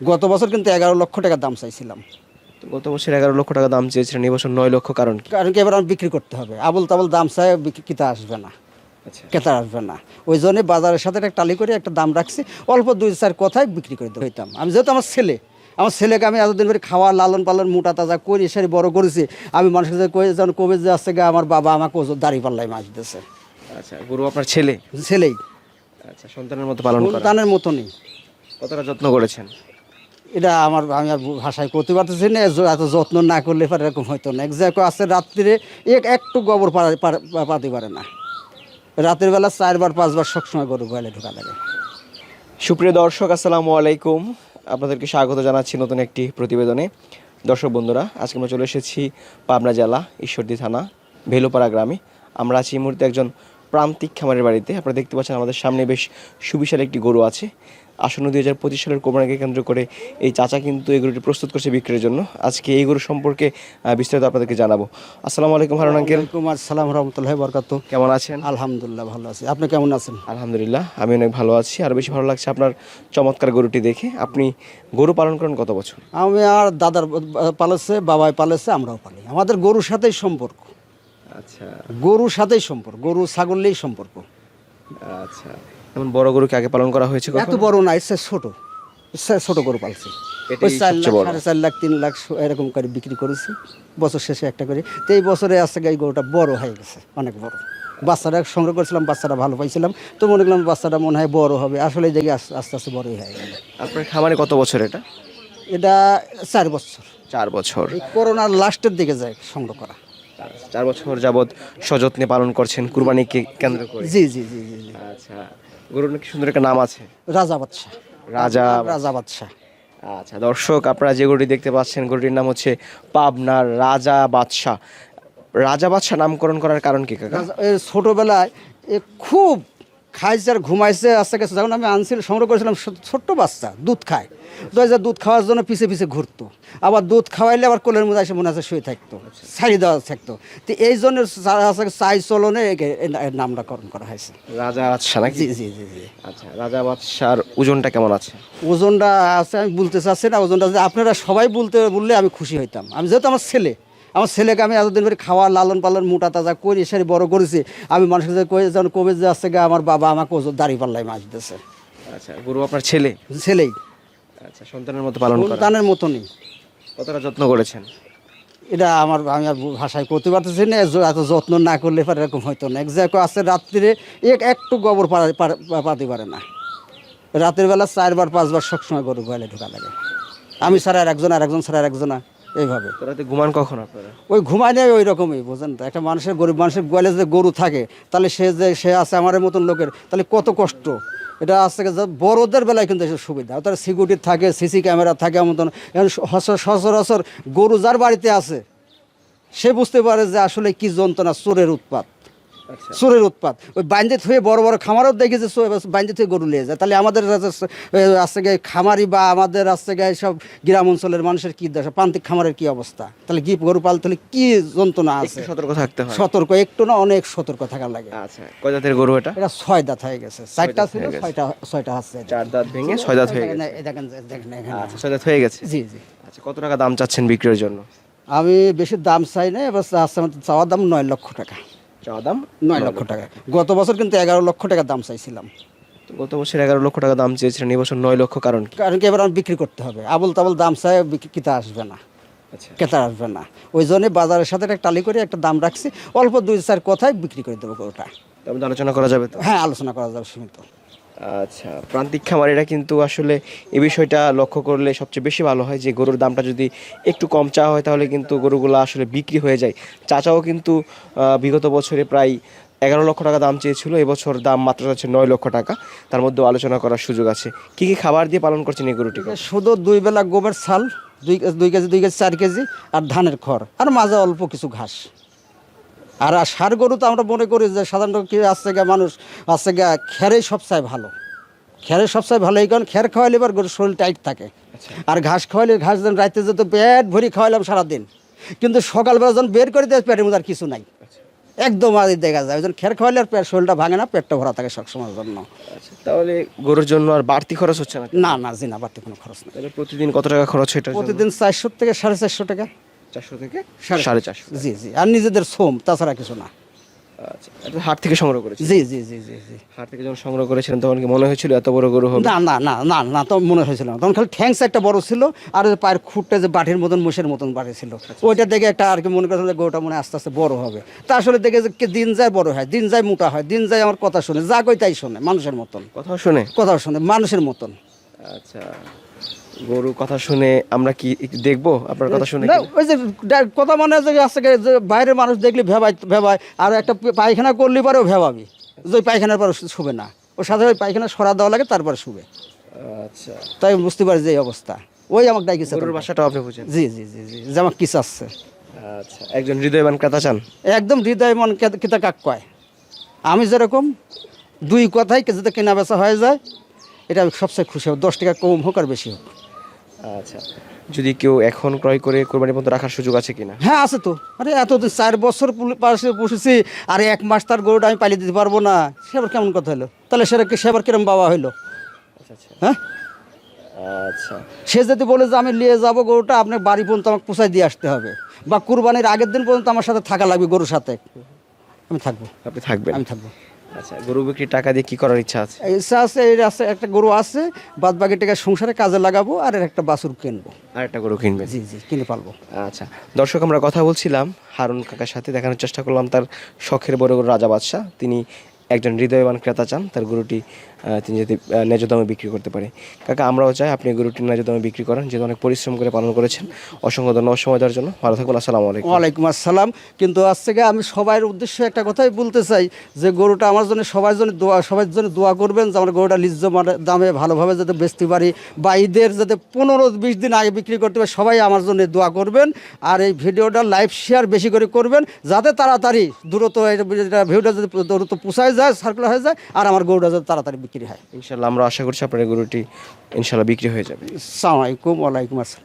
গত বছর কিন্তু এগারো লক্ষ টাকা দাম চাইছিলাম। তো গত বছর এগারো লক্ষ টাকা দাম চেয়েছিলেন এবছর নয় লক্ষ কারণ কি? কারণ কি এবার আমার বিক্রি করতে হবে। আবল তাবল দাম চাই বিক্রি- কিতা আসবে না। আচ্ছা। ক্রেতা আসবে না। ওই জন্য বাজারের সাথে একটা টালি করে একটা দাম রাখছি। অল্প দুই চার কথায় বিক্রি করে দিতাম আমি যেহেতু আমার ছেলে আমার ছেলেকে আমি এতদিন ধরে খাওয়া লালন পালন মোটা তাজা করে সারি বড় করেছি আমি মানুষের কাছে কয়ে যখন কবে যে আসছে গা আমার বাবা আমাকে ওজন দাড়ি পাল্লাই মাছ দিয়েছে আচ্ছা গরু আপনার ছেলে? ছেলেই। আচ্ছা সন্তানের মতো পালন সন্তানের মতনই। কতটা যত্ন করেছেন? এটা আমার, আমি আর ভাষায় করতে পারতেছি না, এত যত্ন না করলে পরে এরকম হয়তো না। এক জায়গায় আছে রাত্রিরে এক একটু গোবর পাতে পারে না। রাতের বেলা চারবার, পাঁচবার সবসময় গরু গোয়ালে ঢোকা লাগে। সুপ্রিয় দর্শক, আসসালামু আলাইকুম। আপনাদেরকে স্বাগত জানাচ্ছি নতুন একটি প্রতিবেদনে। দর্শক বন্ধুরা, আজকে আমরা চলে এসেছি পাবনা জেলা ঈশ্বরদী থানা, ভেলোপাড়া গ্রামে। আমরা আছি এই মুহূর্তে একজন প্রান্তিক খামারের বাড়িতে। আপনারা দেখতে পাচ্ছেন আমাদের সামনে বেশ সুবিশাল একটি গরু আছে। আসন্ন দুই হাজার পঁচিশ সালের কোরবানিকে কেন্দ্র করে এই চাচা কিন্তু এই গরুটি প্রস্তুত করছে বিক্রির জন্য। আজকে এই গরু সম্পর্কে বিস্তারিত আপনাদেরকে জানাব। আসসালামু আলাইকুম হারুন আঙ্কেল। কুমার সালাম রহমতুল্লাহ বরকাত। কেমন আছেন? আলহামদুলিল্লাহ ভালো আছি। আপনি কেমন আছেন? আলহামদুলিল্লাহ আমি অনেক ভালো আছি। আর বেশি ভালো লাগছে আপনার চমৎকার গরুটি দেখে। আপনি গরু পালন করেন কত বছর? আমি আর দাদার পালেছে বাবাই পালেছে আমরাও পালি। আমাদের গরুর সাথেই সম্পর্ক। আচ্ছা। গরুর সাথেই সম্পর্ক গরু ছাগলেই সম্পর্ক। আচ্ছা। এমন বড় গরুকে আগে পালন করা হয়েছে এত বড় না এসে ছোট। ছোট গরু পালছি। ওই চার লাখ সাড়ে চার লাখ তিন লাখ এরকম করে বিক্রি করেছি। বছর শেষে একটা করে। তো এই বছরে আসছে এই গরুটা বড় হয়ে গেছে অনেক বড়। বাচ্চাটা সংগ্রহ করেছিলাম বাচ্চাটা ভালো পাইছিলাম। তো মনে করলাম বাচ্চাটা মনে হয় বড় হবে। আসলে আস্তে আস্তে আস্তে বড়ই হয়ে গেল। আপনার খামারে কত বছর এটা? এটা চার বছর। চার বছর। করোনার লাস্টের দিকে যায় সংগ্রহ করা। চার বছর যাবৎ সযত্নে পালন করছেন কুরবানিকে কেন্দ্র করে। জি জি জি জি জি। আচ্ছা গরুর নাকি সুন্দর একটা নাম আছে? রাজা বাদশাহ। রাজা রাজা বাদশাহ। আচ্ছা দর্শক আপনারা যে গরুটি দেখতে পাচ্ছেন গরুটির নাম হচ্ছে পাবনার রাজা বাদশাহ। রাজা বাদশাহ নামকরণ করার কারণ কি কাকা? রাজা- এ ছোটবেলায় এ খুব খাইছে আর ঘুমাইছে আস্তে গেছে যখন আমি আনছিল সংগ্রহ করেছিলাম ছোট্ট বাচ্চা দুধ খায়। তো এই যে দুধ খাওয়ার জন্য পিছে পিছে ঘুরতো। আবার দুধ খাওয়াইলে আবার কোলের মধ্যে এসে মনে আছে শুয়ে থাকতো ছাড়ি দেওয়া থাকতো। তো এই জন্য চাই চলনে নামকরণ করা হয়েছে। রাজা বাদশাহ নাকি? জি জি জি জি। আচ্ছা রাজা বাদশার ওজনটা কেমন আছে? ওজনটা আছে আমি বলতে চাচ্ছি না ওজনটা আপনারা সবাই বলতে বললে আমি খুশি হইতাম। আমি যেহেতু আমার ছেলে আমার ছেলেকে আমি এতদিন ধরে খাওয়া লালন পালন মোটা তাজা করে সারি বড় করেছি। আমি মানুষের কাছে কয়ে যখন কবে যে আসছে গা আমার বাবা আমাকে ওজন দাড়ি পাল্লাই মাছ দিয়েছে আচ্ছা গরু আপনার ছেলে? ছেলেই। আচ্ছা সন্তানের মতো পালন সন্তানের মতনই। কতটা যত্ন করেছেন? এটা আমার আমি আর ভাষায় করতে পারতেছি না এত যত্ন না করলে পরে এরকম হয়তো না। এক আছে রাত্রিরে এক একটু গোবর পাতে পারে না। রাতের বেলা চারবার পাঁচবার সবসময় গরু গয়ালে ঢোকা লাগে। আমি ছাড়া আর একজন আর একজন ছাড়া আর একজন এইভাবে। রাতে ঘুমান কখন আপনারা? ওই ঘুমায় নেই ওই রকমই বোঝেন তো? একটা মানুষের গরিব মানুষের গোয়ালে যে গরু থাকে তাহলে সে যে সে আছে আমার মতন লোকের তাহলে কত কষ্ট? এটা আজ থেকে বড়দের বেলায় কিন্তু এসব সুবিধা। তার সিকিউরিটি থাকে সিসি ক্যামেরা থাকে মতন। সচরাচর গরু যার বাড়িতে আছে সে বুঝতে পারে যে আসলে কি যন্ত্রণা চোরের উৎপাত। চোরের উৎপাত। ওই বাইন্দে হয়ে বড় বড় খামারও দেখি যে বাইন্দে থেকে গরু নিয়ে যায় তাহলে আমাদের আছে- এ, আছে গে খামারি বা আমাদের আছে গে সব গ্রাম অঞ্চলের মানুষের কি দশা? প্রান্তিক খামারের কি অবস্থা? তাহলে গিপ গরু পালতে হলে কি যন্ত্রণা আছে? সতর্ক থাকতে হয়। সতর্ক একটু না অনেক সতর্ক থাকা লাগে। আচ্ছা কয় দাঁতের গরু এটা? এটা ছয় দাঁত হয়ে গেছে। চারটা ছিল ছয়টা ছয়টা হচ্ছে চার দাঁত ভেঙে ছয় দাঁত হয়ে গেছে। দেখেন দেখেন এখানে আচ্ছা ছয় দাঁত হয়ে গেছে? জি জি। আচ্ছা কত টাকা দাম চাচ্ছেন বিক্রির জন্য? আমি বেশি দাম চাই না এবার চাওয়ার দাম নয় লক্ষ টাকা। চাওয়া দাম নয় লক্ষ টাকা। গত বছর কিন্তু এগারো লক্ষ টাকা দাম চাইছিলাম। তো গত বছর এগারো লক্ষ টাকা দাম চেয়েছিলেন এবছর নয় লক্ষ কারণ কি? কারণ কি এবার আমার বিক্রি করতে হবে। আবল তাবল দাম চাই বিক্রি- কিতা আসবে না। আচ্ছা। ক্রেতা আসবে না। ওই জন্য বাজারের সাথে একটা টালি করে একটা দাম রাখছি। অল্প দুই চার কথায় বিক্রি করে দেবো ওটা তবে আলোচনা করা যাবে তো? হ্যাঁ আলোচনা করা যাবে সীমিত। আচ্ছা প্রান্তিক খামারিরা কিন্তু আসলে এই বিষয়টা লক্ষ্য করলে সবচেয়ে বেশি ভালো হয় যে গরুর দামটা যদি একটু কম চাওয়া হয় তাহলে কিন্তু গরুগুলো আসলে বিক্রি হয়ে যায়। চাচাও কিন্তু বিগত বছরে প্রায় এগারো লক্ষ টাকা দাম চেয়েছিল, এবছর দাম মাত্র যাচ্ছে নয় লক্ষ টাকা। তার মধ্যে আলোচনা করার সুযোগ আছে। কি কি খাবার দিয়ে পালন করছেন এই গরুটিকে? শুধু দুই বেলা গোবের সাল দুই দুই কেজি দুই কেজি, চার কেজি, আর ধানের খড়, আর মাঝে অল্প কিছু ঘাস। আর সার গরু তো আমরা মনে করি যে সাধারণত কি আসছে গা মানুষ আসছে গা খেরেই সবচেয়ে ভালো। খেরে সবচেয়ে ভালো এই কারণ খের খাওয়াইলে এবার গরুর শরীর টাইট থাকে। আর ঘাস খাওয়াইলে ঘাস যেন রাইতে যেত পেট ভরি খাওয়াইলাম সারাদিন। কিন্তু সকালবেলা যখন বের করে দেয় পেটের মধ্যে আর কিছু নাই। একদম আদি দেখা যায় ওই জন্য খের খাওয়ালে আর পেট শরীরটা ভাঙে না পেটটা ভরা থাকে সবসময়ের জন্য। আচ্ছা তাহলে গরুর জন্য আর বাড়তি খরচ হচ্ছে না? না না জি না বাড়তি কোনো খরচ নেই। তাহলে প্রতিদিন কত টাকা খরচ হয় প্রতিদিন চারশো থেকে সাড়ে চারশো টাকা। চারশো থেকে সাড়ে চারশো। জি জি আর নিজেদের শ্রম তাছাড়া কিছু না। আচ্ছা এটা হাট থেকে সংগ্রহ করেছি জি জি জি জি জি। হাট থেকে যখন সংগ্রহ করেছিলেন তখন কি মনে হয়েছিল এত বড় গরু হবে? না না না না না তো মনে হয়েছিল না। তখন খালি ঠ্যাংস একটা বড় ছিল আর ওই পায়ের খুঁটটা যে বাটির মতন মোষের মতন বাড়ি ছিল। ওইটা দেখে একটা আর কি মনে করছিলাম যে গরুটা মনে আস্তে আস্তে বড় হবে। তা আসলে দেখে যে কি দিন যায় বড় হয় দিন যায় মোটা হয় দিন যায় আমার কথা শুনে যা কই তাই শোনে মানুষের মতন। কথা শুনে? কথা শুনে মানুষের মতন। আচ্ছা। গরু কথা শুনে আমরা কি দেখব? আপনার কথা শুনে ওই যে কথা মানে যে আছে কি, যে বাইরের মানুষ দেখলে ভেবাই ভেবায় আর একটা পায়খানা করলে পরেও ভেবাবি। যে পায়খানার পর শুবে না। ও সাথে ওই পায়খানা সরা দেওয়া লাগে তারপরে শুবে। আচ্ছা। তাই বুঝতে পারি যে অবস্থা। ওই আমাকে ডাকিছে গরুর। বাসাটাও আপনি বুঝেন? জি জি জি জি যে আমার কি চাচ্ছে আচ্ছা একজন হৃদয়বান ক্রেতা চান? একদম হৃদয় মন কে- কিতা কাক কয়? আমি যেরকম দুই কথাই যাতে কেনা বেচা হয়ে যায় এটা আমি সবচেয়ে খুশি হব। দশ টাকা কম হোক আর বেশি হোক। আচ্ছা। যদি কেউ এখন ক্রয় করে কোরবানি পর্যন্ত রাখার সুযোগ আছে কিনা? হ্যাঁ আছে তো। আরে এত দিন চার বছর পাশে বসেছি আর এক মাস তার গরুটা আমি পালিয়ে দিতে পারব না। সে আবার কেমন কথা হলো? তাহলে সেটা কি- সে আবার কিরম বাবা হইল আচ্ছা আচ্ছা। হ্যাঁ? আচ্ছা। সে যদি বলে যে আমি নিয়ে যাব গরুটা আপনার বাড়ি পর্যন্ত আমাকে পুষাই দিয়ে আসতে হবে। বা কুরবানির আগের দিন পর্যন্ত আমার সাথে থাকা লাগবে গরুর সাথে। আমি থাকব। আপনি থাকবেন। আমি থাকব। আচ্ছা গরু বিক্রির টাকা দিয়ে কি করার ইচ্ছা আছে? ইচ্ছা আছে এই আছে একটা গরু আছে বাদ বাকি টাকা সংসারে কাজে লাগাবো আর এর একটা বাছুর কিনবো। আর একটা গরু কিনবে? জি জি কিনে পারব আচ্ছা দর্শক আমরা কথা বলছিলাম হারুন কাকার সাথে দেখানোর চেষ্টা করলাম তার শখের বড় গরু রাজা বাদশাহ। তিনি একজন হৃদয়বান ক্রেতা চান, তার গরুটি তিনি যদি ন্যায্য দামে বিক্রি করতে পারে। কাকা, আমরাও চাই আপনি গরুটি ন্যায্য দামে বিক্রি করেন, যেহেতু অনেক পরিশ্রম করে পালন করেছেন। অসংখ্য ধন্যবাদ সময় দেওয়ার জন্য। ভালো থাকুন, আসসালামু আলাইকুম। ওয়ালাইকুম আসসালাম। কিন্তু আজ থেকে আমি সবার উদ্দেশ্যে একটা কথাই বলতে চাই, যে গরুটা আমার জন্য সবার জন্য দোয়া, সবার জন্য দোয়া করবেন, যে আমার গরুটা লিজ্জ দামে ভালোভাবে যাতে বেচতে পারি, বা ঈদের যাতে পনেরো বিশ দিন আগে বিক্রি করতে পারি, সবাই আমার জন্য দোয়া করবেন। আর এই ভিডিওটা লাইভ শেয়ার বেশি করে করবেন, যাতে তাড়াতাড়ি দ্রুত ভিডিওটা যদি দ্রুত পুষায় যায় সার্কুলার হয়ে যায় আর আমার গরুটা যাতে তাড়াতাড়ি বিক্রি হয়। ইনশাল্লাহ আমরা আশা করছি আপনার গরুটি ইনশাল্লাহ বিক্রি হয়ে যাবে। সালামালাইকুম আলাইকুম ওয়ালাইকুম আসসালাম।